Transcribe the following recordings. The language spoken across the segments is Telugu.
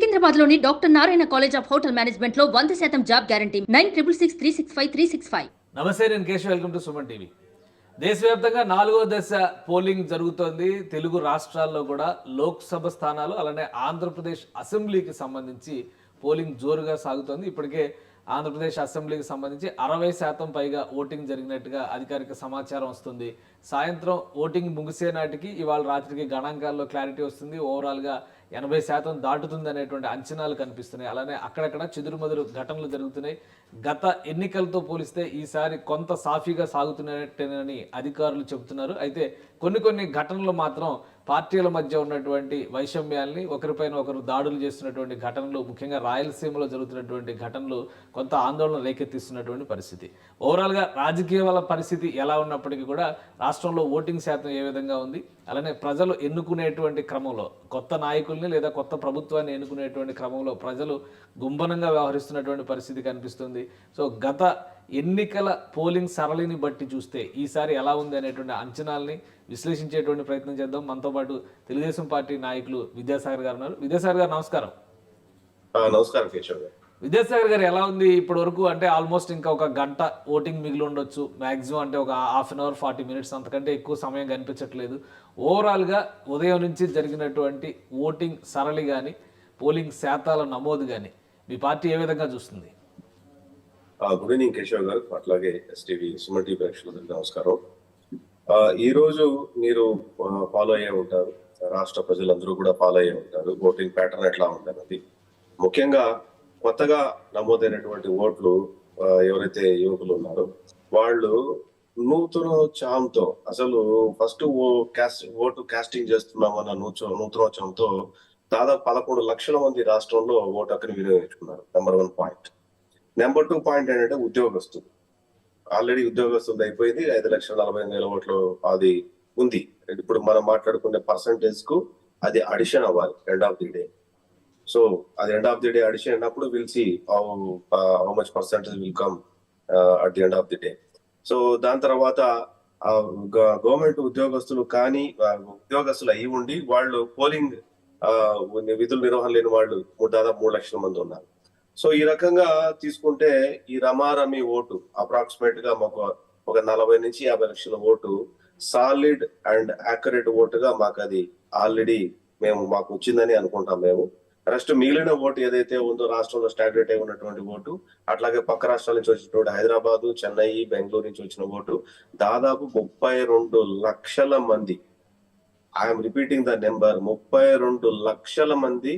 సికింద్రాబాద్లోని doctor Narayana college of hotel మేనేజ్మెంట్లో వంద శాతం job guarantee. Nine triple six three six five three six five. నమస్తే నేను Keshav. Welcome to Suman TV. దేశవ్యాప్తంగా నాలుగో దశ పోలింగ్ జరుగుతోంది. తెలుగు రాష్ట్రాల్లో కూడా లోక్సభ స్థానాలు అలానే ఆంధ్రప్రదేశ్ అసెంబ్లీకి సంబంధించి పోలింగ్ జోరుగా సాగుతోంది. ఇప్పటికే ఆంధ్రప్రదేశ్ అసెంబ్లీకి సంబంధించి అరవై శాతం పైగా ఓటింగ్ జరిగినట్టుగా అధికారిక సమాచారం వస్తుంది. సాయంత్రం ఓటింగ్ ముగిసే నాటికి ఇవాళ రాత్రికి గణాంకాల్లో క్లారిటీ వస్తుంది. ఓవరాల్గా ఎనభై శాతం దాటుతుంది అనేటువంటి అంచనాలు కనిపిస్తున్నాయి. అలానే అక్కడక్కడ చెదురుమదురు ఘటనలు జరుగుతున్నాయి. గత ఎన్నికలతో పోలిస్తే ఈసారి కొంత సాఫీగా సాగుతున్నట్టేనని అధికారులు చెబుతున్నారు. అయితే కొన్ని కొన్ని ఘటనలు మాత్రం పార్టీల మధ్య ఉన్నటువంటి వైషమ్యాల్ని ఒకరిపైన ఒకరు దాడులు చేస్తున్నటువంటి ఘటనలు ముఖ్యంగా రాయలసీమలో జరుగుతున్నటువంటి ఘటనలు కొంత ఆందోళన రేకెత్తిస్తున్నటువంటి పరిస్థితి. ఓవరాల్గా రాజకీయాల పరిస్థితి ఎలా ఉన్నప్పటికీ కూడా రాష్ట్రంలో ఓటింగ్ శాతం ఏ విధంగా ఉంది అలానే ప్రజలు ఎన్నుకునేటువంటి క్రమంలో కొత్త నాయకుల్ని లేదా కొత్త ప్రభుత్వాన్ని ఎన్నుకునేటువంటి క్రమంలో ప్రజలు గుంభనంగా వ్యవహరిస్తున్నటువంటి పరిస్థితి కనిపిస్తుంది. సో గత ఎన్నికల పోలింగ్ సరళిని బట్టి చూస్తే ఈసారి ఎలా ఉంది అనేటువంటి అంచనాల్ని విశ్లేషించేటువంటి ప్రయత్నం చేద్దాం. మనతో పాటు తెలుగుదేశం పార్టీ నాయకులు విద్యాసాగర్ గారు ఉన్నారు. విద్యాసాగర్ గారు నమస్కారం. నమస్కారం కేశవ్ గారు. విద్యాసాగర్ గారు ఎలా ఉంది ఇప్పటి వరకు అంటే ఆల్మోస్ట్ ఇంకా ఒక గంట ఓటింగ్ మిగిలి ఉండొచ్చు. మాక్సిమం అంటే ఒక half an hour forty minutes అంతకంటే ఎక్కువ సమయం కనిపించట్లేదు. ఓవరాల్గా ఉదయం నుంచి జరిగినటువంటి ఓటింగ్ సరళి కానీ పోలింగ్ శాతాల నమోదు కానీ మీ పార్టీ ఏ విధంగా చూస్తుంది? గుడ్ ఈవినింగ్ కేశవ్ గారు. అట్లాగే ఎస్టీవీ సుమన్ టీవీ ప్రేక్షకులకు నమస్కారం. ఆ, ఈ రోజు మీరు ఫాలో అయ్యే ఉంటారు. రాష్ట్ర ప్రజలందరూ కూడా ఫాలో అయ్యే ఉంటారు. ఓటింగ్ ప్యాటర్న్ ఎట్లా ఉందన్నది. ముఖ్యంగా కొత్తగా నమోదైనటువంటి ఓట్లు ఎవరైతే యువకులు ఉన్నారో వాళ్ళు నూతన చాంతో అసలు ఫస్ట్ ఓ క్యాస్ట్ ఓటు కాస్టింగ్ చేస్తున్నామన్న నూతన నూతనోత్సవంతో దాదాపు పదకొండు లక్షల మంది రాష్ట్రంలో ఓటు అక్కడ వినియోగించుకున్నారు. Number one point. Number two point ఏంటంటే ఉద్యోగస్తులు. ఆల్రెడీ ఉద్యోగస్తులు అయిపోయింది ఐదు లక్షల నలభై వేల ఓట్లు అది ఉంది. ఇప్పుడు మనం మాట్లాడుకునే పర్సంటేజ్కు అది అడిషన్ అవ్వాలి end of the day so అది end of the day addition అయినప్పుడు will see how much percentage will come at the end of the day so దాని తర్వాత గవర్నమెంట్ ఉద్యోగస్తులు కానీ ఉద్యోగస్తులు అయి ఉండి వాళ్ళు పోలింగ్ విధులు నిర్వహణ లేని వాళ్ళు దాదాపు మూడు లక్షల మంది ఉన్నారు. సో ఈ రకంగా తీసుకుంటే ఈ రమారమి ఓటు అప్రాక్సిమేట్గా మాకు ఒక నలభై నుంచి యాభై లక్షల ఓటు సాలిడ్ అండ్ యాక్యురేట్ ఓటుగా మాకు అది ఆల్రెడీ మేము మాకు వచ్చిందని అనుకుంటాం మేము. రెస్ట్ మిగిలిన ఓటు ఏదైతే ఉందో రాష్ట్రంలో స్టాగ్రేట్ అయి ఉన్నటువంటి ఓటు అట్లాగే పక్క రాష్ట్రాల నుంచి వచ్చినటువంటి హైదరాబాద్ చెన్నై బెంగళూరు నుంచి వచ్చిన ఓటు దాదాపు ముప్పై రెండు లక్షల మంది. ఐఎమ్ రిపీటింగ్ ద నెంబర్ ముప్పై రెండు లక్షల మంది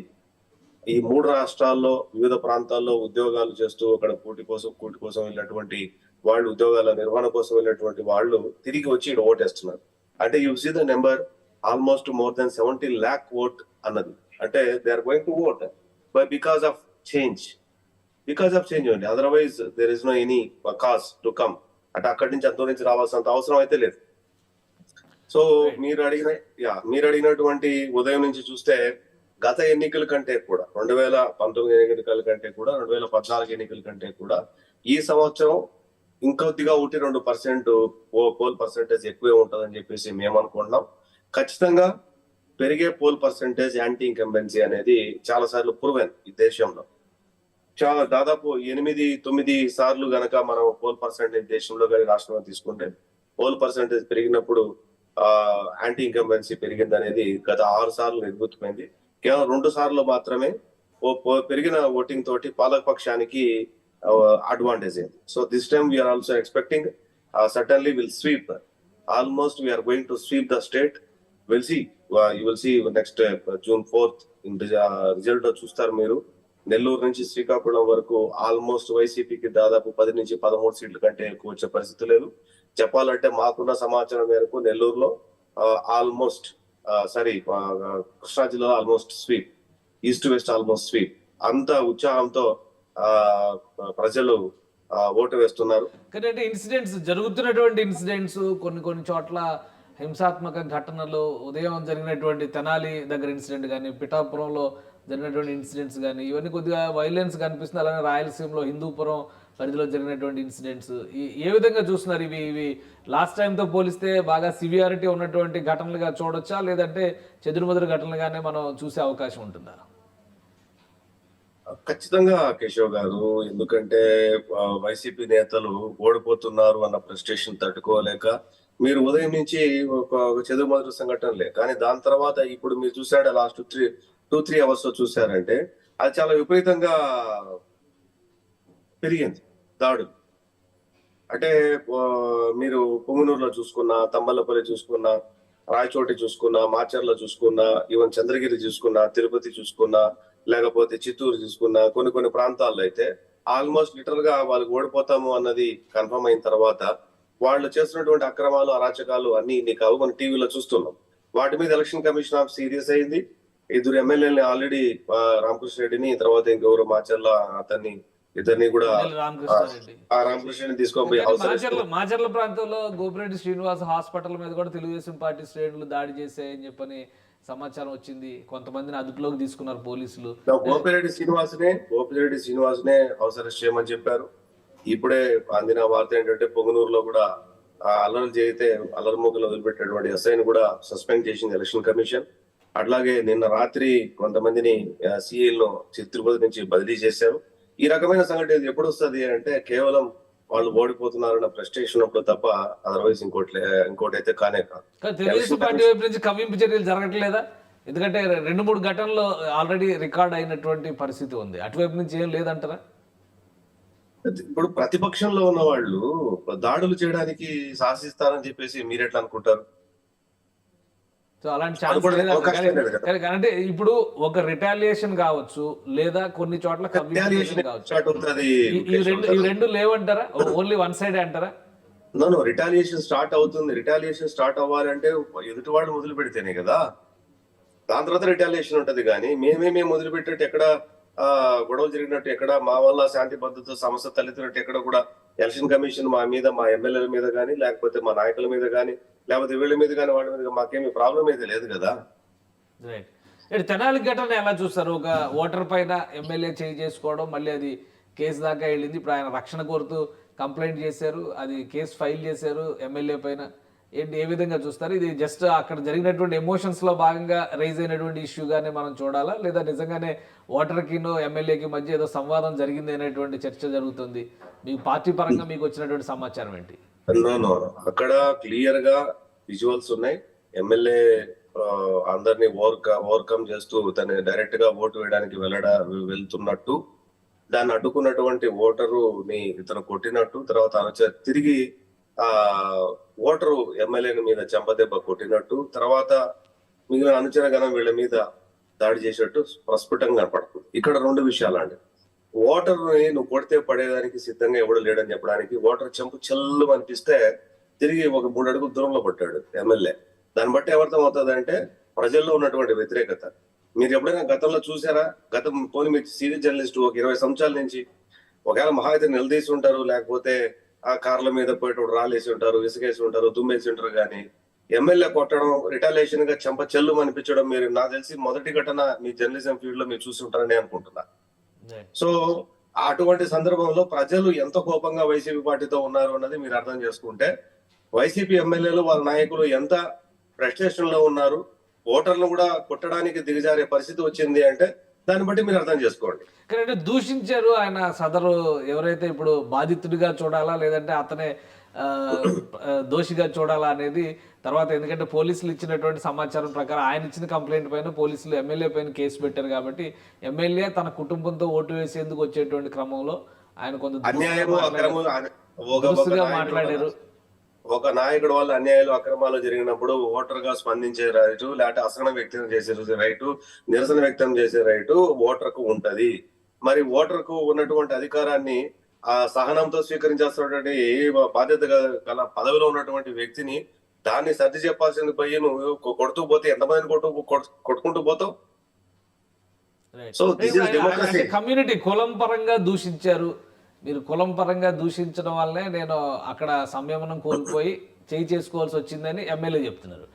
ఈ మూడు రాష్ట్రాల్లో వివిధ ప్రాంతాల్లో ఉద్యోగాలు చేస్తూ అక్కడ కూటి కోసం కూటి కోసం వెళ్ళినటువంటి వాళ్ళు ఉద్యోగాల నిర్వహణ కోసం వెళ్ళినటువంటి వాళ్ళు తిరిగి వచ్చి ఇక్కడ ఓటేస్తున్నారు అంటే you see the number almost more than seventy lakh vote అన్నది. అంటే they are going to vote by because of change because of change అండి otherwise there is no any cause to come అంటే అక్కడి నుంచి అంత నుంచి రావాల్సినంత అవసరం అయితే లేదు. సో మీరు అడిగిన యా మీరు అడిగినటువంటి ఉదయం నుంచి చూస్తే గత ఎన్నికల కంటే కూడా రెండు వేల పంతొమ్మిది ఎన్నికల కంటే కూడా రెండు వేల పద్నాలుగు ఎన్నికల కంటే కూడా ఈ సంవత్సరం ఇంకొద్దిగా ఒకటి రెండు పర్సెంట్ ఓ పోల్ పర్సెంటేజ్ ఎక్కువే ఉంటుందని చెప్పేసి మేము అనుకుంటున్నాం. ఖచ్చితంగా పెరిగే పోల్ పర్సెంటేజ్ యాంటీ ఇంకంబెన్సీ అనేది చాలా సార్లు ప్రూవెన్ ఈ దేశంలో. చాలా దాదాపు ఎనిమిది తొమ్మిది సార్లు గనక మనం పోల్ పర్సెంటేజ్ దేశంలో కానీ రాష్ట్రంలో తీసుకుంటే పోల్ పర్సెంటేజ్ పెరిగినప్పుడు ఆ యాంటీ ఇంకంబెన్సీ పెరిగింది అనేది గత ఆరు సార్లు నిర్భూతమైంది కేవలం రెండు సార్లు మాత్రమే పెరిగిన ఓటింగ్ తోటి పాలక పక్షానికి అడ్వాంటేజ్ అయింది so this time we are also expecting suddenly will sweep almost we are going to sweep the state will see you will see next June fourth result చూస్తారు మీరు. నెల్లూరు నుంచి శ్రీకాకుళం వరకు ఆల్మోస్ట్ వైసీపీకి దాదాపు పది నుంచి పదమూడు సీట్ల కంటే ఎక్కువ వచ్చే పరిస్థితి లేదు. చెప్పాలంటే మాకున్న సమాచారం మేరకు నెల్లూరులో uh, ఆల్మోస్ట్ సారీ కృష్ణా జిల్లాలో almost sweep east west almost sweep అంత ఉత్సాహంతో ఆ, ప్రజలు ఓటు వేస్తున్నారు. కానీ అంటే ఇన్సిడెంట్స్ జరుగుతున్నటువంటి ఇన్సిడెంట్స్ కొన్ని కొన్ని చోట్ల హింసాత్మక ఘటనలు ఉదయం జరిగినటువంటి తెనాలి దగ్గర ఇన్సిడెంట్ కానీ పిఠాపురంలో జరిగినటువంటి ఇన్సిడెంట్స్ కానీ ఇవన్నీ కొద్దిగా వైలెన్స్ కనిపిస్తుంది అలానే రాయలసీమలో హిందూపురం పరిధిలో జరిగినటువంటి ఇన్సిడెంట్స్. ఏ విధంగా చూస్తున్నారు ఇవి? ఇవి లాస్ట్ టైంతో పోలిస్తే బాగా సివియారిటీ ఉన్నటువంటి ఘటనలుగా చూడొచ్చా? లేదంటే చెదురుమదురు ఘటనలుగానే మనం చూసే అవకాశం ఉంటుందా? ఖచ్చితంగా కేశవ్ గారు ఎందుకంటే వైసీపీ నేతలు ఓడిపోతున్నారు అన్న ప్రెస్టేషన్ తట్టుకోలేక మీరు ఉదయం నుంచి ఒక చెదురుమదురు చెదురు మొదటి సంఘటనలే. కానీ దాని తర్వాత ఇప్పుడు మీరు చూసాడు లాస్ట్ త్రీ టూ త్రీ అవర్స్లో చూసారంటే అది చాలా విపరీతంగా పెరిగింది దాడులు అంటే మీరు పొంగునూరులో చూసుకున్నా తమ్మలపల్లి చూసుకున్నా రాయచోటి చూసుకున్నా మాచర్ల చూసుకున్నా ఈవెన్ చంద్రగిరి చూసుకున్నా తిరుపతి చూసుకున్నా లేకపోతే చిత్తూరు చూసుకున్నా కొన్ని కొన్ని ప్రాంతాల్లో అయితే ఆల్మోస్ట్ లిటరల్గా వాళ్ళకి ఓడిపోతాము అన్నది కన్ఫర్మ్ అయిన తర్వాత వాళ్ళు చేస్తున్నటువంటి అక్రమాలు అరాచకాలు అన్ని ఇన్ని కావు మనం టీవీలో చూస్తున్నాం. వాటి మీద ఎలక్షన్ కమిషన్ ఆఫ్ సీరియస్ అయింది. ఇద్దరు ఎమ్మెల్యేలని ఆల్రెడీ రామకృష్ణ రెడ్డిని తర్వాత ఇంకెవరు మాచర్ల అతన్ని ఇద్దరిని కూడా ఎమ్మెల్యే రామకృష్ణారెడ్డి. ఆ రామకృష్ణని తీసుకొని పోయి కానీ హౌస్ అరెస్ట్ మాచర్ల ప్రాంతంలో గోపిరెడ్డి శ్రీనివాస్ హాస్పిటల్ మీద కూడా తెలుగుదేశం పార్టీ శ్రేణులు దాడి చేశాయని చెప్పని సమాచారం వచ్చింది. కొంతమందిని అదుపులోకి తీసుకున్నారు పోలీసులు. గోపిరెడ్డి శ్రీనివాసనే గోపిరెడ్డి శ్రీనివాసనే హౌస్ అరెస్ట్ చేయమని చెప్పారు. ఇప్పుడే అందిన వార్త ఏంటంటే పొంగనూరులో కూడా ఆ అల్లరి చేయితే అల్లరి మూకలు వదిలిపెట్టినటువంటి ఎస్ఐని కూడా సస్పెండ్ చేసింది ఎలక్షన్ కమిషన్. అట్లాగే నిన్న రాత్రి కొంతమందిని సిఐలో తిరుపతి నుంచి బదిలీ చేశారు. ఈ రకమైన సంఘటన ఎప్పుడు వస్తుంది అంటే కేవలం వాళ్ళు ఓడిపోతున్నారన్న ఫ్రస్ట్రేషన్ అప్పుడు తప్ప అదర్వైజ్ ఇంకోటి ఇంకోటి అయితే కానే కాదు తెలుగుదేశం పార్టీ వైపు నుంచి కవ్వింపు చర్యలు జరగట్లేదా? ఎందుకంటే రెండు మూడు ఘటనలు ఆల్రెడీ రికార్డ్ అయినటువంటి పరిస్థితి ఉంది. అటువైపు నుంచి ఏం లేదంటారా? ఇప్పుడు ప్రతిపక్షంలో ఉన్న వాళ్ళు దాడులు చేయడానికి సాహసిస్తారని చెప్పేసి మీరెట్లా అనుకుంటారు? సో అలాంటి ఛాన్స్ అంటే ఇప్పుడు ఒక రిటాలియేషన్ కావచ్చు లేదా కొన్ని చోట్ల చర్యలు కావచ్చు. ఈ- రెండు ఈ రెండు లేవంటారా? ఓన్లీ వన్ సైడ్ అంటారా? నో రిటాలియేషన్ స్టార్ట్ అవుతుంది. రిటాలియేషన్ స్టార్ట్ అవ్వాలంటే ఎదుటి వాళ్ళు మొదలు పెడితేనే కదా. దాని తర్వాత రిటాలియేషన్ ఉంటది కానీ మేమే మేము మొదలు పెట్టినట్టు ఎక్కడ ఆ, గొడవలు జరిగినట్టు ఎక్కడ మా వల్ల శాంతి భద్రత సమస్య తలెత్తినట్టు ఎక్కడ కూడా ఎలక్షన్ కమిషన్ మా మీద మా ఎమ్మెల్యేల మీద కానీ లేకపోతే మా నాయకుల మీద కానీ లేకపోతే వీళ్ళ మీద కానీ వాళ్ళ మీద మాకేమి ప్రాబ్లం అయితే లేదు కదా. రైట్ తెనాలి ఘటన ఎలా చూస్తారు? ఒక ఓటర్ పైన ఎమ్మెల్యే చేయి చేసుకోవడం మళ్ళీ అది కేసు దాకా వెళ్ళింది. ఇప్పుడు ఆయన రక్షణ కోరుతూ కంప్లైంట్ చేశారు. అది కేసు ఫైల్ చేశారు ఎమ్మెల్యే పైన. ఏంటి ఏ విధంగా చూస్తారు? ఇది జస్ట్ అక్కడ జరిగినటువంటి ఎమోషన్స్లో భాగంగా రైజ్ అయినటువంటి ఇష్యూగానే మనం చూడాలా? లేదా నిజంగానే ఓటర్కినో ఎమ్మెల్యేకి మధ్య ఏదో సంవాదం జరిగింది అనేటువంటి చర్చ జరుగుతుంది. మీ పార్టీ పరంగా మీకు వచ్చినటువంటి సమాచారం ఏంటి? అక్కడ క్లియర్గా విజువల్స్ ఉన్నాయి. ఎమ్మెల్యే అందరినీ ఓవర్క ఓవర్కమ్ చేస్తూ తను డైరెక్ట్గా ఓటు వేయడానికి వెళ్ళడ వెళ్తున్నట్టు దాన్ని అడ్డుకున్నటువంటి ఓటరు ని ఇతను కొట్టినట్టు తర్వాత తిరిగి ఆ ఓటరు ఎమ్మెల్యే మీద చెంపదెబ్బ కొట్టినట్టు తర్వాత మిగిలిన అనుచర గణం వీళ్ళ మీద దాడి చేసినట్టు ప్రస్ఫుటంగా కనపడుతుంది. ఇక్కడ రెండు విషయాలండి. ఓటర్ని నువ్వు కొడితే పడేదానికి సిద్ధంగా ఎవడు లేడని చెప్పడానికి ఓటర్ చెంపు చెల్లు అనిపిస్తే తిరిగి ఒక మూడు అడుగులు దూరంలో పట్టాడు ఎమ్మెల్యే. దాన్ని బట్టి ఎవరితో అవుతుంది అంటే ప్రజల్లో ఉన్నటువంటి వ్యతిరేకత. మీరు ఎప్పుడైనా గతంలో చూసారా? గతం పోనీ మీరు సీనియర్ జర్నలిస్ట్ ఒక ఇరవై సంవత్సరాల నుంచి ఒకవేళ మహా అయితే నిలదీసి ఉంటారు లేకపోతే ఆ కార్ల మీద పోయేటప్పుడు రాలేసి ఉంటారు ఇసుకేసి ఉంటారు దుమ్మేసి ఉంటారు కానీ ఎమ్మెల్యే కొట్టడం రిటాలియేషన్గా చెంప చెల్లు అనిపించడం మీరు నాకు తెలిసి మొదటి ఘటన మీ జర్నలిజం ఫీల్డ్లో మీరు చూసి ఉంటారని అనుకుంటున్నా సో అటువంటి సందర్భంలో ప్రజలు ఎంత కోపంగా వైసీపీ పార్టీతో ఉన్నారు అన్నది మీరు అర్థం చేసుకుంటే వైసీపీ ఎమ్మెల్యేలు వాళ్ళ నాయకులు ఎంత ఫ్రస్ట్రేషన్లో ఉన్నారు ఓటర్లను కూడా కొట్టడానికి దిగజారే పరిస్థితి వచ్చింది అంటే దాన్ని బట్టి మీరు అర్థం చేసుకోండి. కానీ అంటే దూషించారు ఆయన సదరు ఎవరైతే ఇప్పుడు బాధితుడిగా చూడాలా లేదంటే అతనే దోషిగా చూడాలా అనేది తర్వాత ఎందుకంటే పోలీసులు ఇచ్చినటువంటి సమాచారం ప్రకారం ఆయన ఇచ్చిన కంప్లైంట్ పైన పోలీసులు ఎమ్మెల్యే పైన కేసు పెట్టారు కాబట్టి ఎమ్మెల్యే తన కుటుంబంతో ఓటు వేసేందుకు వచ్చేటువంటి క్రమంలో ఆయన కొంత మాట్లాడారు. ఒక నాయకుడు వల్ల అన్యాయాలు అక్రమాలు జరిగినప్పుడు ఓటర్గా స్పందించే రైటు లేకపోతే అసహనం వ్యక్తం చేసే రైటు నిరసన వ్యక్తం చేసే రైటు ఓటర్కు ఉంటది. మరి ఓటర్కు ఉన్నటువంటి అధికారాన్ని ఆ సహనంతో స్వీకరించాల్సినటువంటి బాధ్యత గల- పదవిలో ఉన్నటువంటి వ్యక్తిని దాన్ని సర్ది చెప్పాల్సింది పోయి నువ్వు కొడుతూ పోతే ఎంతమందిని కొట్టు కొట్- కొట్టుకుంటూ పోతావు? So, this is democracy. Community కులం పరంగా దూషించారు. మీరు కులం పరంగా దూషించడం వల్లనే నేను అక్కడ సంయమనం కోల్పోయి చేయి చేసుకోవాల్సి వచ్చిందని ఎమ్మెల్యే చెప్తున్నారు.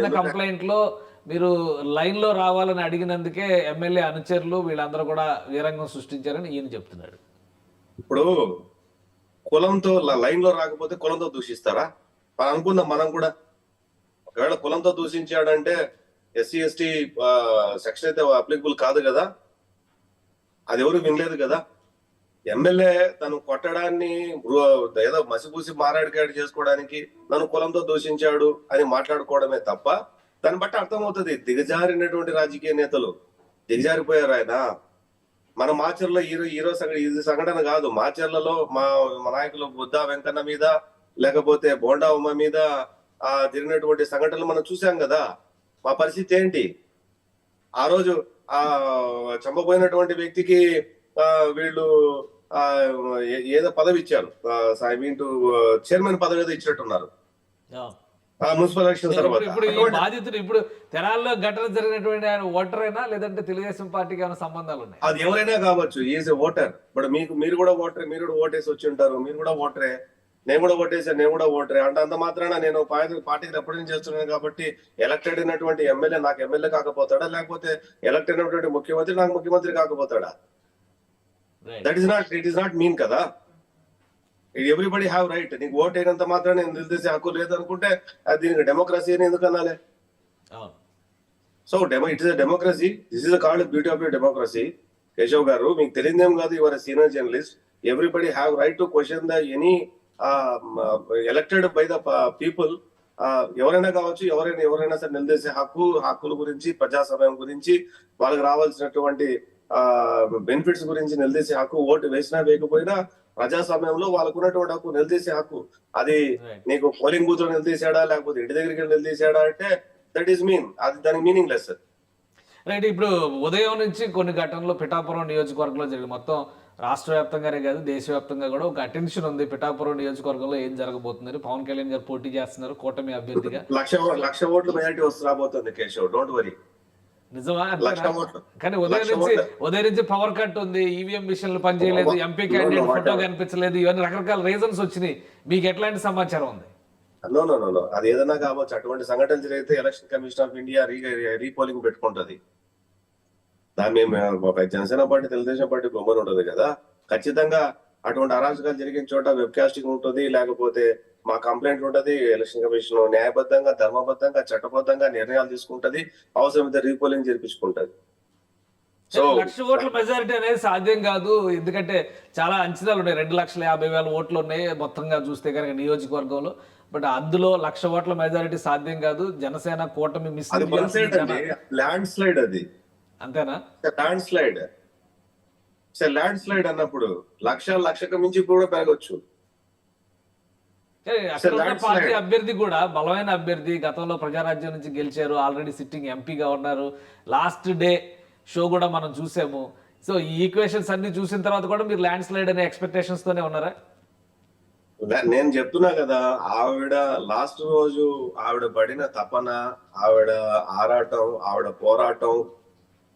రాసిన. కంప్లైంట్లో మీరు లైన్లో రావాలని అడిగినందుకే ఎమ్మెల్యే అనుచరులు వీళ్ళందరూ కూడా వీరంగం సృష్టించారని ఈయన చెప్తున్నాడు ఇప్పుడు కులంతో లైన్లో రాకపోతే కులంతో దూషిస్తారా? మనం అనుకుందాం మనం కూడా ఒకవేళ కులంతో దూషించాడంటే ఎస్సీ ఎస్టీ సెక్షన్ అయితే అప్లికబుల్ కాదు కదా? అది ఎవరు వినలేదు కదా? ఎమ్మెల్యే తను కొట్టడాన్ని ఏదో మసిపూసి మారాడికాడు చేసుకోవడానికి నన్ను కులంతో దూషించాడు అని మాట్లాడుకోవడమే తప్ప దాన్ని బట్టి అర్థమవుతుంది. దిగజారినటువంటి రాజకీయ నేతలు దిగజారిపోయారు ఆయన. మన మాచర్లో హీరో హీరో సంఘటన ఇది సంఘటన కాదు. మాచర్లలో మా నాయకులు బుద్ధా వెంకన్న మీద లేకపోతే బోండా ఉమ్మ మీద ఆ జరిగినటువంటి సంఘటనలు మనం చూసాం కదా. మా పరిస్థితి ఏంటి? ఆ రోజు ఆ చంపబోయినటువంటి వ్యక్తికి ఆ, వీళ్ళు ఏదో పదవి ఇచ్చారు. ఐ మీన్ టు చైర్మన్ పదవి ఏదో ఇచ్చినట్టున్నారు. ఆ. మున్సిపల్ ఎలక్షన్ ఇప్పుడు తర్వాత. ఇప్పుడు బాధితుడు ఇప్పుడు తెనాల్లో ఘటన జరిగినటువంటి ఆయన ఓటరేనా? లేదంటే తెలుగుదేశం పార్టీకి ఏమైనా సంబంధాలు ఉన్నాయి? అది ఎవరైనా కావచ్చు ఈజ్ ఓటర్ బట్ మీకు మీరు కూడా ఓటర్ మీరు కూడా ఓటేసి వచ్చి ఉంటారు. మీరు కూడా ఓటరే. నేను కూడా ఓటేసాను నేను కూడా ఓటరే. అంటే అంత మాత్రాన నేను పార్టీ పార్టీకి రిప్రజెంట్ చేస్తున్నాను కాబట్టి ఎలక్టెడ్ అయినటువంటి ఎమ్మెల్యే నాకు ఎమ్మెల్యే కాకపోతాడా? లేకపోతే ఎలక్టెడ్ అయినటువంటి ముఖ్యమంత్రి నాకు ముఖ్యమంత్రి కాకపోతాడా. That is not it is not mean కదా. ఎవ్రీబడి హ్యావ్ రైట్ నీకు ఓట్ అయినంత మాత్రం నేను నిలదీసే హక్కు లేదనుకుంటే అది దీనికి డెమోక్రసీ అని ఎందుకు అనాలి? So demo it is democracy this is called beauty of democracy Keshav గారు మీకు తెలియదేం కాదు your senior journalist everybody have right to question the any elected by the people ఎవరైనా కావచ్చు ఎవరైనా ఎవరైనా సరే నిలదీసే హక్కు హక్కుల గురించి ప్రజాస్వామ్యం గురించి వాళ్ళకి రావాల్సినటువంటి బెనిఫిట్స్ గురించి నిలదీసే హక్కు ఓటు వేసినా వేయకపోయినా ప్రజాస్వామ్యంలో వాళ్ళకు ఉన్నటువంటి హక్కు నిలదీసే హక్కు. అది. నీకు పోలింగ్ బూత్లో నిలదీశాడా లేకపోతే ఇంటి దగ్గరికి వెళ్ళి నిలదీశాడా అంటే దట్ ఈస్ మీన్ అది దానికి మీనింగ్ లెస్ రైట్ ఇప్పుడు ఉదయం నుంచి కొన్ని ఘటనలు పిఠాపురం నియోజకవర్గంలో జరిగింది మొత్తం రాష్ట్ర వ్యాప్తంగానే కాదు దేశవ్యాప్తంగా కూడా ఒక అటెన్షన్ ఉంది పిఠాపురం నియోజకవర్గంలో ఏం జరగబోతుంది పవన్ కళ్యాణ్ గారు పోటీ చేస్తున్నారు కూటమి అభ్యర్థిగా. లక్ష లక్ష ఓట్లు మెజార్టీ వస్తు రాబోతుంది కేశవ్ డోంట్ వరీ నిజమా. కానీ ఉదయం నుంచి. ఉదయం నుంచి పవర్ కట్ ఉంది ఈవీఎం మిషన్లు పనిచేయలేదు ఎంపీ క్యాండిడేట్ ఫోటో. కనిపించలేదు ఇవన్నీ రకరకాల రీజన్స్ వచ్చినాయి. మీకు ఎట్లాంటి సమాచారం ఉంది? నో నో నో నో అది ఏదైనా కావచ్చు. అటువంటి సంఘటన జరిగితే election commission of India re repolling పెట్టుకుంటది. దాన్ని మేము జనసేన పార్టీ తెలుగుదేశం పార్టీ బొమ్మను ఉంటది కదా. ఖచ్చితంగా అటువంటి అరాచకాలు జరిగిన చోట వెబ్ కాస్టింగ్ ఉంటుంది లేకపోతే మా కంప్లైంట్ ఉంటది ఎలక్షన్ కమిషన్ న్యాయబద్ధంగా ధర్మబద్ధంగా చట్టబద్ధంగా నిర్ణయాలు తీసుకుంటది అవసరమైతే రీపోలింగ్ జరిపించుకుంటది. సో లక్ష ఓట్ల మెజారిటీ అనేది సాధ్యం కాదు. ఎందుకంటే చాలా అంచనాలు ఉన్నాయి రెండు లక్షల యాభై వేల ఓట్లు ఉన్నాయి మొత్తంగా చూస్తే కనుక నియోజకవర్గంలో. బట్ అందులో లక్ష ఓట్ల మెజారిటీ సాధ్యం కాదు. జనసేన కూటమి మిస్ ల్యాండ్ స్లైడ్ అది. అంతేనా? ల్యాండ్ స్లైడ్ ల్యాండ్ స్లైడ్ అన్నప్పుడు లక్ష లక్షకు మించి కూడా పెరగచ్చు కానీ అక్కడ ఉన్న landslide. పార్టీ అభ్యర్థి కూడా బలమైన అభ్యర్థి గతంలో ప్రజారాజ్యం నుంచి గెలిచారు ఆల్రెడీ సిట్టింగ్ ఎంపీగా ఉన్నారు. లాస్ట్ డే షో కూడా మనం చూసాము. సో ఈ ఈక్వేషన్స్ అన్ని చూసిన తర్వాత కూడా మీరు ల్యాండ్ స్లైడ్ అనే ఎక్స్పెక్టేషన్స్ తోనే ఉన్నారా? నేను చెప్తున్నా కదా ఆవిడ లాస్ట్ రోజు ఆవిడ పడిన తపన ఆవిడ ఆరాటం ఆవిడ పోరాటం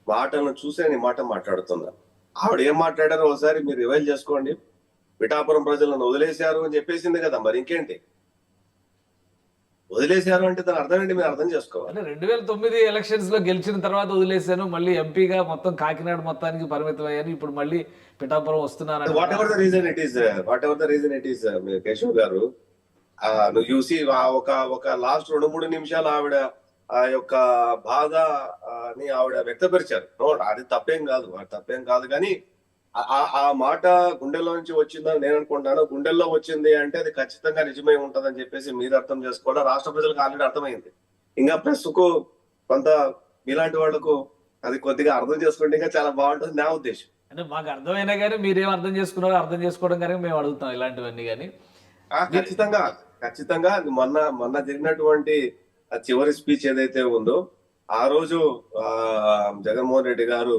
మాటలను చూసే మాట మాట్లాడుతున్నా. ఆవిడ ఏం మాట్లాడారో ఒకసారి మీరు రివైల్ చేసుకోండి. పిఠాపురం ప్రజలను వదిలేశారు అని చెప్పేసింది కదా మరి ఇంకేంటి? వదిలేశారు అంటే దాని అర్థం ఏంటి? మీరు అర్థం చేసుకోవాలి. రెండు వేల తొమ్మిది ఎలక్షన్స్లో గెలిచిన తర్వాత వదిలేశాను మళ్ళీ ఎంపీగా మొత్తం కాకినాడ మొత్తానికి పరిమితం అయ్యాను ఇప్పుడు మళ్ళీ పిఠాపురం వస్తున్నాను whatever the reason it is whatever the reason it is Keshav గారు నువ్వు చూసి ఒక ఒక లాస్ట్ రెండు మూడు నిమిషాలు ఆవిడ ఆ యొక్క బాధ ఆ, ని ఆవిడ వ్యక్తపరిచారు. అది తప్పేం కాదు అది తప్పేం కాదు కానీ ఆ- మాట గుండెల్లో నుంచి వచ్చిందని నేను అనుకుంటాను గుండెల్లో వచ్చింది అంటే అది ఖచ్చితంగా నిజమై ఉంటదని చెప్పేసి మీరు అర్థం చేసుకోవాలి రాష్ట్ర ప్రజలకు ఆల్రెడీ అర్థమైంది. ఇంకా ప్రెస్కు కొంత మీలాంటి వాళ్ళకు అది కొద్దిగా అర్థం చేసుకుంటే ఇంకా చాలా బాగుంటుంది నా ఉద్దేశం. అంటే మాకు అర్థమైనా కానీ మీరేం అర్థం చేసుకున్నారో అర్థం చేసుకోవడం కానీ మేము అడుగుతాం ఇలాంటివన్నీ కానీ. ఖచ్చితంగా ఖచ్చితంగా మొన్న మొన్న జరిగినటువంటి చివరి స్పీచ్ ఏదైతే ఉందో ఆ రోజు ఆ జగన్మోహన్ రెడ్డి గారు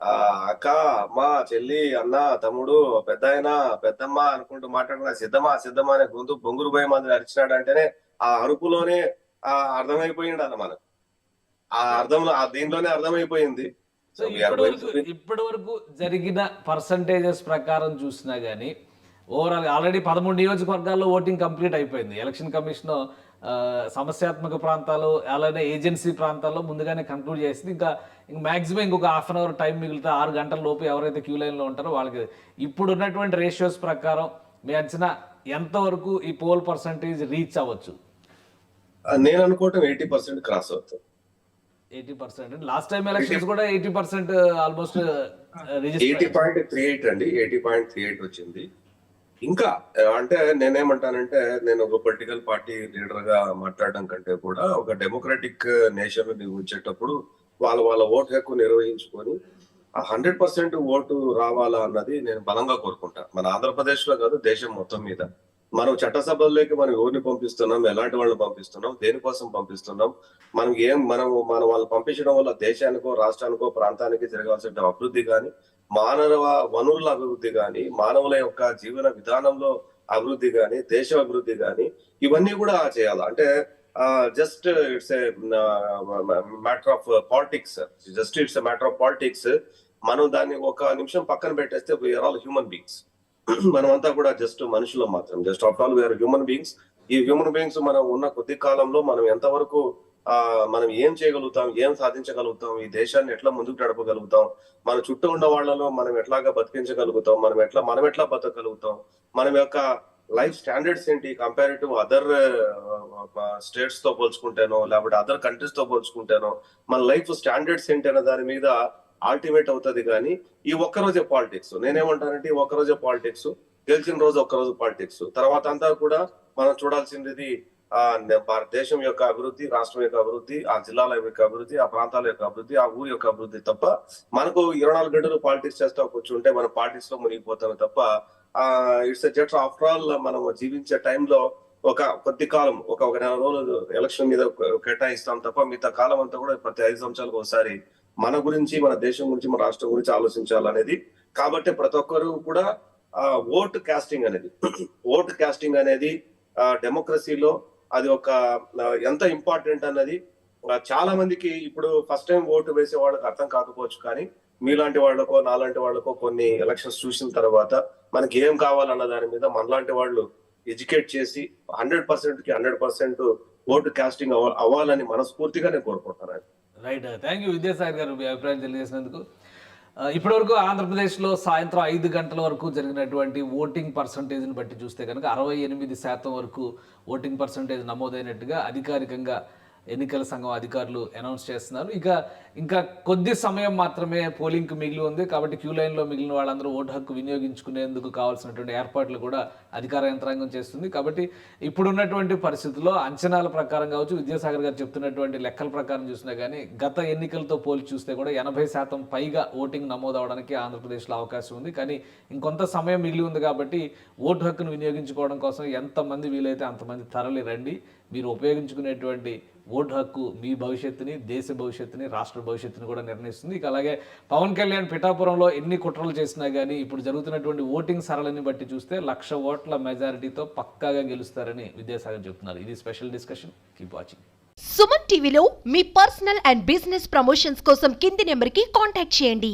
అక్క అమ్మ చెల్లి అన్న తమ్ముడు పెద్ద ఆయన పెద్దమ్మ అనుకుంటూ మాట్లాడుకున్న సిద్ధమా సిద్ధమా అనే గొంతు బొంగురు భయం మంది అరిచినాడు అంటేనే ఆ అరుపులోనే ఆ అర్థమైపోయింది అన్న మనకు. ఆ అర్థంలో ఆ దీంట్లోనే అర్థమైపోయింది. సో వరకు ఇప్పటి వరకు జరిగిన పర్సంటేజెస్ ప్రకారం చూసినా గానీ ఓవరాల్ ఆల్రెడీ పదమూడు నియోజకవర్గాల్లో ఓటింగ్ కంప్లీట్ అయిపోయింది. ఎలక్షన్ కమిషన్ సమస్యాత్మక ప్రాంతాలు అలానే ఏజెన్సీ ప్రాంతాల్లో ముందుగానే కంక్లూడ్ చేసింది. ఇంకా ఇంక మాక్సిమం ఇంకొక హాఫ్ అన్ అవర్ టైం మిగిలితే ఆరు గంటల లోపు ఎవరైతే క్యూ లైన్లో ఉంటారో వాళ్ళకి ఇప్పుడు ఉన్నటువంటి రేషియోస్ ప్రకారం మీ అంచనా ఎంతవరకు ఈ పోల్ పర్సంటేజ్ రీచ్ అవ్వచ్చు? నేను అనుకోవటం ఎయిటీ పర్సెంట్ క్రాస్ అవుతుంది. Eighty percent last time elections కూడా eighty percent almost eighty point three eight అండి. ఎయిటీ పాయింట్ త్రీ ఎయిట్ వచ్చింది. ఇంకా అంటే నేనేమంటానంటే నేను ఒక పొలిటికల్ పార్టీ లీడర్గా మాట్లాడడం కంటే కూడా ఒక డెమోక్రటిక్ నేషన్ వచ్చేటప్పుడు వాళ్ళ వాళ్ళ ఓటు హక్కు నిర్వహించుకొని ఆ హండ్రెడ్ పర్సెంట్ ఓటు రావాలా అన్నది నేను బలంగా కోరుకుంటా. మన ఆంధ్రప్రదేశ్లో కాదు దేశం మొత్తం మీద. మనం చట్టసభల్లోకి మనం ఎవరిని పంపిస్తున్నాం ఎలాంటి వాళ్ళని పంపిస్తున్నాం దేనికోసం పంపిస్తున్నాం మనం ఏం మనం మనం వాళ్ళు పంపించడం వల్ల దేశానికో రాష్ట్రానికో ప్రాంతానికి జరగాల్సిన అభివృద్ధి కానీ మానవ వనరుల అభివృద్ధి కానీ మానవుల యొక్క జీవన విధానంలో అభివృద్ధి కానీ దేశ అభివృద్ధి కానీ ఇవన్నీ కూడా చేయాలి? అంటే just it's a matter of politics just it's matter of politics మనం దాన్ని ఒక నిమిషం పక్కన పెట్టేస్తే వీఆర్ ఆల్ హ్యూమన్ బీయింగ్స్ మనం అంతా కూడా జస్ట్ మనుషులు మాత్రం. Just of all we are human beings ఈ హ్యూమన్ బీయింగ్స్ మనం ఉన్న కొద్ది కాలంలో మనం ఎంతవరకు మనం ఏం చేయగలుగుతాం ఏం సాధించగలుగుతాం ఈ దేశాన్ని ఎట్లా ముందుకు నడపగలుగుతాం మన చుట్టూ ఉన్న వాళ్ళలో మనం ఎట్లాగా బతికించగలుగుతాం మనం ఎట్లా మనం ఎట్లా బతకగలుగుతాం మనం యొక్క లైఫ్ స్టాండర్డ్స్ ఏంటి కంపారిటివ్ అదర్ స్టేట్స్తో పోల్చుకుంటేనో లేకపోతే అదర్ కంట్రీస్తో పోల్చుకుంటేనో మన లైఫ్ స్టాండర్డ్స్ ఏంటి అనే దాని మీద ఆల్టిమేట్ అవుతుంది కానీ ఈ ఒక్క రోజే పాలిటిక్స్ నేనేమంటానంటే ఈ ఒక్క రోజే పాలిటిక్స్ గెలిచిన రోజు ఒక్క రోజు పాలిటిక్స్ తర్వాత అంతా కూడా మనం చూడాల్సింది భారతదేశం యొక్క అభివృద్ధి రాష్ట్రం యొక్క అభివృద్ధి ఆ జిల్లాల యొక్క అభివృద్ధి ఆ ప్రాంతాల యొక్క అభివృద్ధి ఆ ఊరి యొక్క అభివృద్ధి తప్ప మనకు ఇరవై నాలుగు గంటలు పాలిటిక్స్ చేస్తా కూర్చుంటే మన పాలిటిక్స్లో మునిగిపోతాం తప్ప ఆ ఇట్స్ జస్ట్ ఆఫ్టర్ ఆల్ మనం జీవించే టైంలో ఒక కొద్ది కాలం ఒక ఒక నెల రోజులు ఎలక్షన్ మీద కేటాయిస్తాం తప్ప మిగతా కాలం అంతా కూడా ప్రతి ఐదు సంవత్సరాలకు ఒకసారి మన గురించి మన దేశం గురించి మన రాష్ట్రం గురించి ఆలోచించాలనేది. కాబట్టి ప్రతి ఒక్కరు కూడా ఓట్ కాస్టింగ్ అనేది ఓట్ కాస్టింగ్ అనేది డెమోక్రసీలో అది ఒక ఎంత ఇంపార్టెంట్ అన్నది చాలా మందికి ఇప్పుడు ఫస్ట్ టైం ఓటు వేసే వాళ్ళకి అర్థం కాకపోవచ్చు కానీ మీలాంటి వాళ్ళకో నాలాంటి వాళ్ళకో కొన్ని ఎలక్షన్స్ చూసిన తర్వాత మనకి ఏం కావాలన్న దాని మీద మనలాంటి వాళ్ళు ఎడ్యుకేట్ చేసి హండ్రెడ్ పర్సెంట్కి హండ్రెడ్ పర్సెంట్ ఓటు కాస్టింగ్ అవ్వాలని మనస్ఫూర్తిగా నేను కోరుకుంటున్నాను. రైట్ థ్యాంక్ యూ విద్యాసాగర్ గారు మీ అభిప్రాయం తెలియజేసినందుకు. ఇప్పటివరకు ఆంధ్రప్రదేశ్లో సాయంత్రం ఐదు గంటల వరకు జరిగినటువంటి ఓటింగ్ పర్సంటేజ్ని బట్టి చూస్తే కనుక అరవై ఎనిమిది శాతం వరకు ఓటింగ్ పర్సంటేజ్ నమోదైనట్టుగా అధికారికంగా ఎన్నికల సంఘం అధికారులు అనౌన్స్ చేస్తున్నారు. ఇక ఇంకా కొద్ది సమయం మాత్రమే పోలింగ్కి మిగిలి ఉంది. కాబట్టి క్యూ లైన్లో మిగిలిన వాళ్ళందరూ ఓటు హక్కు వినియోగించుకునేందుకు కావాల్సినటువంటి ఏర్పాట్లు కూడా అధికార యంత్రాంగం చేస్తుంది. కాబట్టి ఇప్పుడున్నటువంటి పరిస్థితుల్లో అంచనాల ప్రకారం కావచ్చు విద్యాసాగర్ గారు చెప్తున్నటువంటి లెక్కల ప్రకారం చూసినా కానీ గత ఎన్నికలతో పోల్చి చూస్తే కూడా ఎనభై శాతం పైగా ఓటింగ్ నమోదు అవడానికి ఆంధ్రప్రదేశ్లో అవకాశం ఉంది. కానీ ఇంకొంత సమయం మిగిలి ఉంది కాబట్టి ఓటు హక్కును వినియోగించుకోవడం కోసం ఎంతమంది వీలైతే అంతమంది తరలి రండి. మీరు ఉపయోగించుకునేటువంటి ఓటు హక్కు మీ భవిష్యత్తుని దేశ భవిష్యత్తుని రాష్ట్ర భవిష్యత్తుని కూడా నిర్ణయిస్తుంది. ఇక అలాగే పవన్ కళ్యాణ్ పిఠాపురంలో ఎన్ని కుట్రలు చేసినా కానీ ఇప్పుడు జరుగుతున్నటువంటి ఓటింగ్ సరళిని బట్టి చూస్తే లక్ష ఓట్ల మెజారిటీతో పక్కాగా గెలుస్తారని విద్యాసాగర్ చెప్తున్నారు. ఇది special discussion. Keep watching. Suman టీవీలో మీ పర్సనల్ అండ్ బిజినెస్ ప్రమోషన్స్ కోసం కింది నెంబర్కి కాంటాక్ట్ చేయండి.